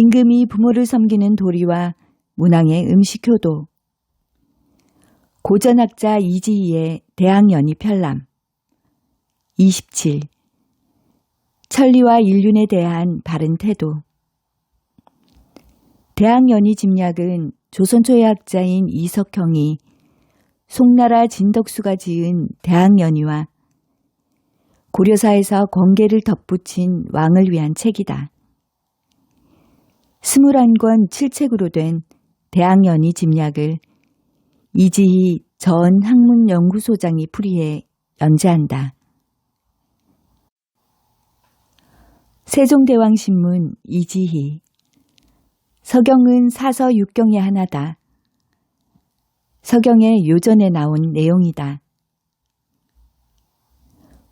임금이 부모를 섬기는 도리와 문왕의 음식 효도. 고전학자 이지희의 대학연희 편람. 27. 천리와 인륜에 대한 바른 태도. 대학연희 집략은 조선 초의 학자인 이석형이 송나라 진덕수가 지은 대학연희와 고려사에서 권계를 덧붙인 왕을 위한 책이다. 21권 7책으로 된 대학연희 집략을 이지희 전 학문연구소장이 풀이해 연재한다. 세종대왕신문 이지희 서경은 사서 육경의 하나다. 서경의 요전에 나온 내용이다.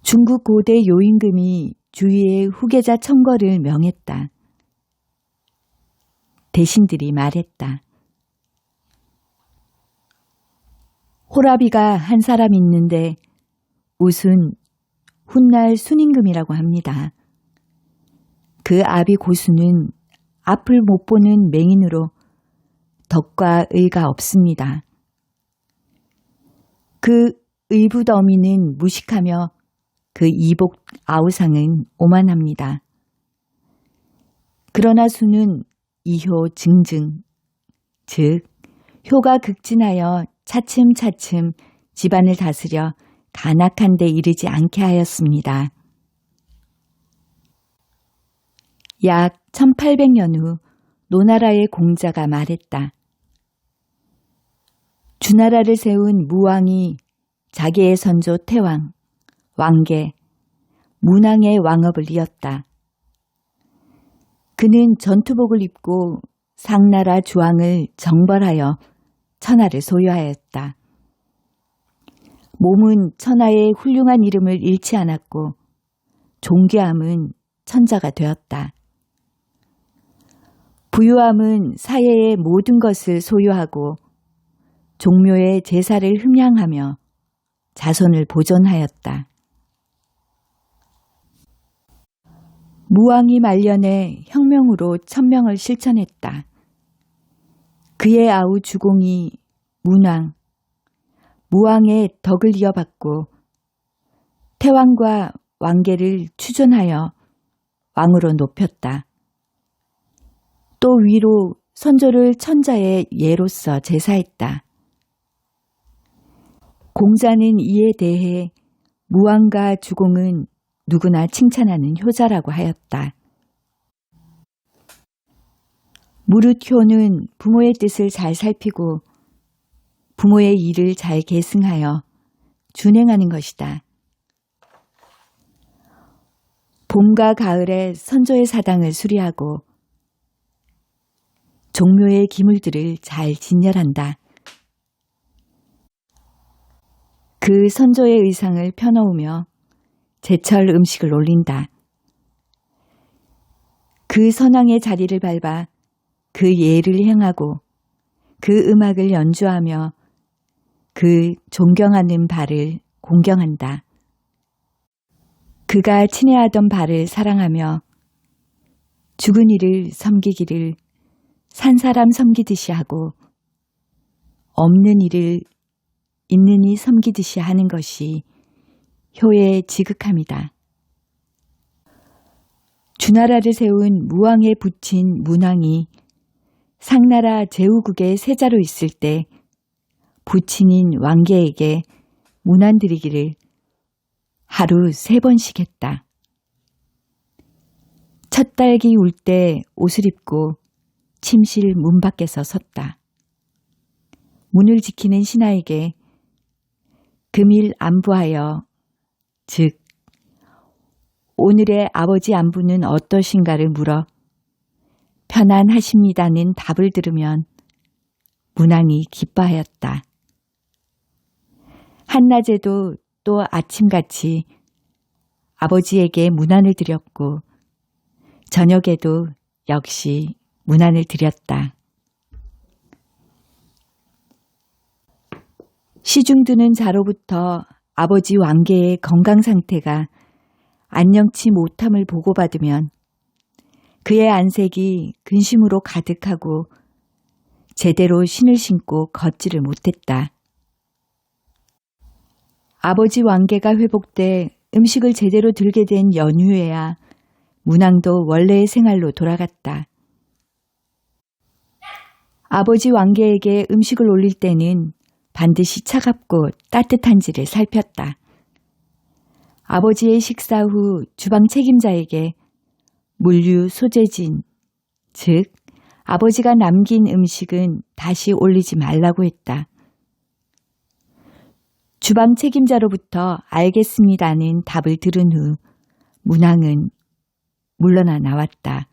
중국 고대 요임금이 주위의 후계자 청거를 명했다. 대신들이 말했다. 호라비가 한 사람 있는데 웃은 훗날 순임금이라고 합니다. 그 아비 고수는 앞을 못 보는 맹인으로 덕과 의가 없습니다. 그 의부더미는 무식하며 그 이복 아우상은 오만합니다. 그러나 수는 이효 증증, 즉 효가 극진하여 차츰차츰 집안을 다스려 간악한 데 이르지 않게 하였습니다. 약 1800년 후 노나라의 공자가 말했다. 주나라를 세운 무왕이 자기의 선조 태왕, 왕계, 문왕의 왕업을 이었다. 그는 전투복을 입고 상나라 주왕을 정벌하여 천하를 소유하였다. 몸은 천하의 훌륭한 이름을 잃지 않았고 존귀함은 천자가 되었다. 부유함은 사회의 모든 것을 소유하고 종묘의 제사를 흠양하며 자손을 보존하였다. 무왕이 말년에 혁명으로 천명을 실천했다. 그의 아우 주공이 문왕, 무왕의 덕을 이어받고 태왕과 왕계를 추존하여 왕으로 높였다. 또 위로 선조를 천자의 예로서 제사했다. 공자는 이에 대해 무왕과 주공은 누구나 칭찬하는 효자라고 하였다. 무릇효는 부모의 뜻을 잘 살피고 부모의 일을 잘 계승하여 준행하는 것이다. 봄과 가을에 선조의 사당을 수리하고 종묘의 기물들을 잘 진열한다. 그 선조의 의상을 펴놓으며 제철 음식을 올린다. 그 선왕의 자리를 밟아 그 예를 행하고 그 음악을 연주하며 그 존경하는 바를 공경한다. 그가 친애하던 바를 사랑하며 죽은 이를 섬기기를 산 사람 섬기듯이 하고 없는 이를 있는 이 섬기듯이 하는 것이 효의 지극함이다. 주나라를 세운 무왕에 붙인 문왕이 상나라 제후국의 세자로 있을 때 부친인 왕계에게 문안 드리기를 하루 세 번씩 했다. 첫 딸기 울 때 옷을 입고 침실 문 밖에서 섰다. 문을 지키는 신하에게 금일 안부하여 즉 오늘의 아버지 안부는 어떠신가를 물어 편안하십니다는 답을 들으면 문왕이 기뻐하였다. 한낮에도 또 아침같이 아버지에게 문안을 드렸고 저녁에도 역시 문안을 드렸다. 시중 드는 자로부터 아버지 왕계의 건강 상태가 안녕치 못함을 보고받으면 그의 안색이 근심으로 가득하고 제대로 신을 신고 걷지를 못했다. 아버지 왕계가 회복돼 음식을 제대로 들게 된 연후에야 문항도 원래의 생활로 돌아갔다. 아버지 왕계에게 음식을 올릴 때는 반드시 차갑고 따뜻한지를 살폈다. 아버지의 식사 후 주방 책임자에게 물류 소재진, 즉 아버지가 남긴 음식은 다시 올리지 말라고 했다. 주방 책임자로부터 알겠습니다는 답을 들은 후 문항은 물러나 나왔다.